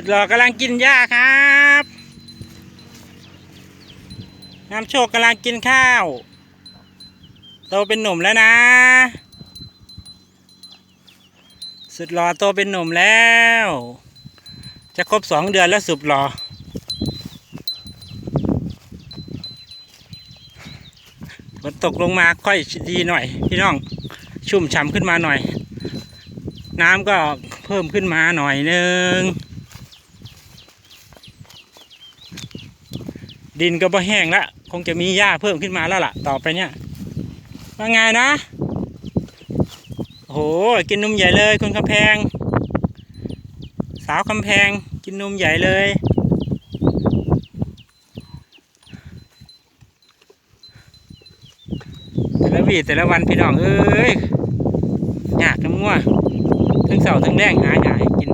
สุดหล่อกำลังกินหญ้าครับน้ำโชคกำลังกินข้าว โตเป็นหนุ่มแล้วนะ สุดหล่อโตเป็นหนุ่มแล้ว จะครบสองเดือนแล้วสุดหล่อฝนตกลงมาค่อยดีหน่อย พี่น้องชุ่มฉ่ำขึ้นมาหน่อย น้ำก็เพิ่มขึ้นมาหน่อยนึง ดินก็บ่แห้งละคงจะมีหญ้าเพิ่มขึ้นมาแล้วล่ะ ต่อไปเนี่ยว่าไงนะโอ้โหกินนมใหญ่เลยคุณคำแพง สาวคำแพงกินนมใหญ่เลย แต่ละวีแต่ละวันพี่น้องเอ้ยยากน้ำงัวทั้งเสาทั้งแรงหาหยาให้กิน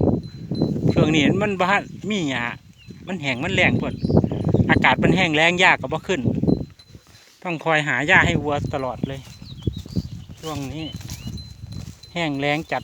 ช่วงนี้มันบ้านมีหยามันแห้งมันแรงพด อากาศมันแห้งแรงยากก็บ่ขึ้น ต้องคอยหาหญ้าให้วัวตลอดเลย ช่วงนี้ แห้งแรงจัด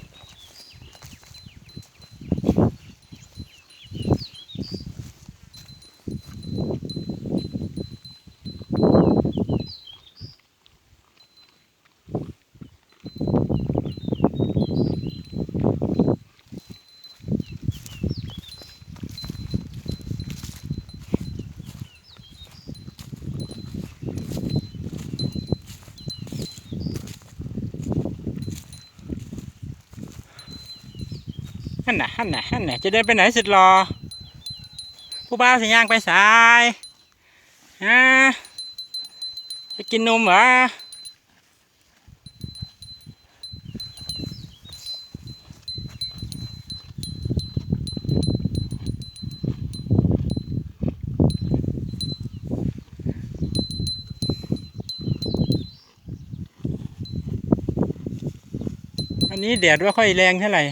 ฮั่นน่ะฮั่นน่ะฮั่นน่ะจะเดินไปไหนสุดรอ ผู้บ่าสัญญางไปสายฮะไปกินนมเหรออันนี้แดดว่าค่อยแรงเท่าไหร่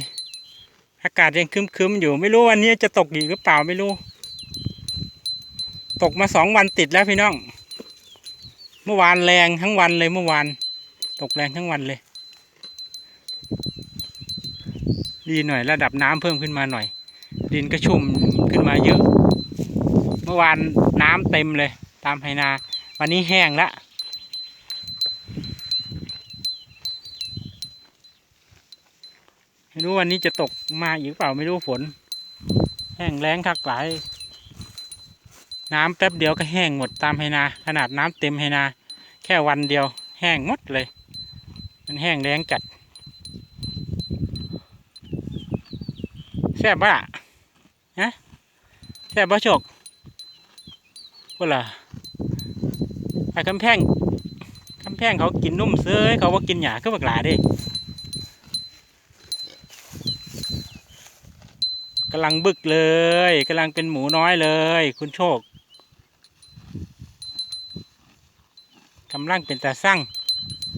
อากาศยังคึมๆอยู่ไม่รู้วันนี้จะตกอีกหรือเปล่าไม่รู้ ตกมาสองวันติดแล้วพี่น้อง เมื่อวานแรงทั้งวันเลยเมื่อวาน ตกแรงทั้งวันเลย ดีหน่อยระดับน้ำเพิ่มขึ้นมาหน่อย ดินก็ชุ่มขึ้นมาเยอะ เมื่อวานน้ำเต็มเลย ตามไหนา วันนี้แห้งละ ไม่รู้วันนี้จะตกมาอีกเปล่าไม่รู้ฝน แห้งแล้งคักหลาย น้ำแป๊บเดียวก็แห้งหมดตามไหนา ขนาดน้ำเต็มไหนา แค่วันเดียว แห้งหมดเลย มันแห้งแล้งจัดแซ่บปะล่ะฮะแซ่บปะโชกว่าล่ะไอ้คำแพงคำแพงเขากินนุ่มเซ้ยเขาว่ากินหยาคือบักหลาดิ กำลังบึกเลยกำลังเป็นหมูน้อยเลย คุณโชคกำลังเป็นตาสั่ง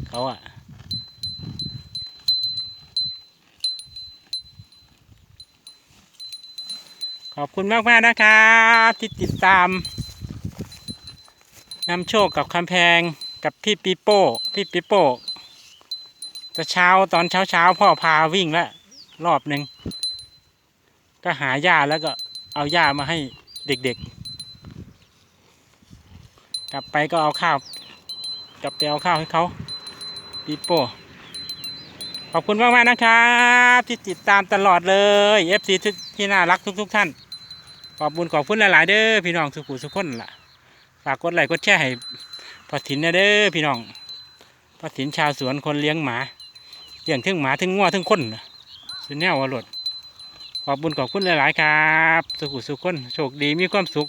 เขาอะขอบคุณมากมากนะครับที่ติดตามนำโชคกับคำแพงกับพี่ปีโป้พี่ปีโป้แต่เช้าตอนเช้าเช้าพ่อพาวิ่งแล้วรอบหนึ่ง ก็หาหญ้าแล้วก็เอาหญ้ามาให้เด็กๆ กลับไปก็เอาข้าว กลับไปเอาข้าวให้เขาปีโป้ขอบคุณมากมากๆนะครับ ที่ติดตามตลอดเลย FC ที่ที่น่ารักทุก ๆ ท่าน ขอบคุณขอบคุณหลาย ๆ เด้อพี่น้องสุขุสุขคนล่ะฝากกดไลค์กดแชร์ให้พอถินนะเด้อพี่น้องพอถินชาวสวนคนเลี้ยงหมาเลี้ยงทั้งหมาทั้งงัวทั้งคนนะสุดแนววรด ขอบคุญขอบคุณหลาย ๆ ครับ สุขุสุขคนโชคดีมีความสุข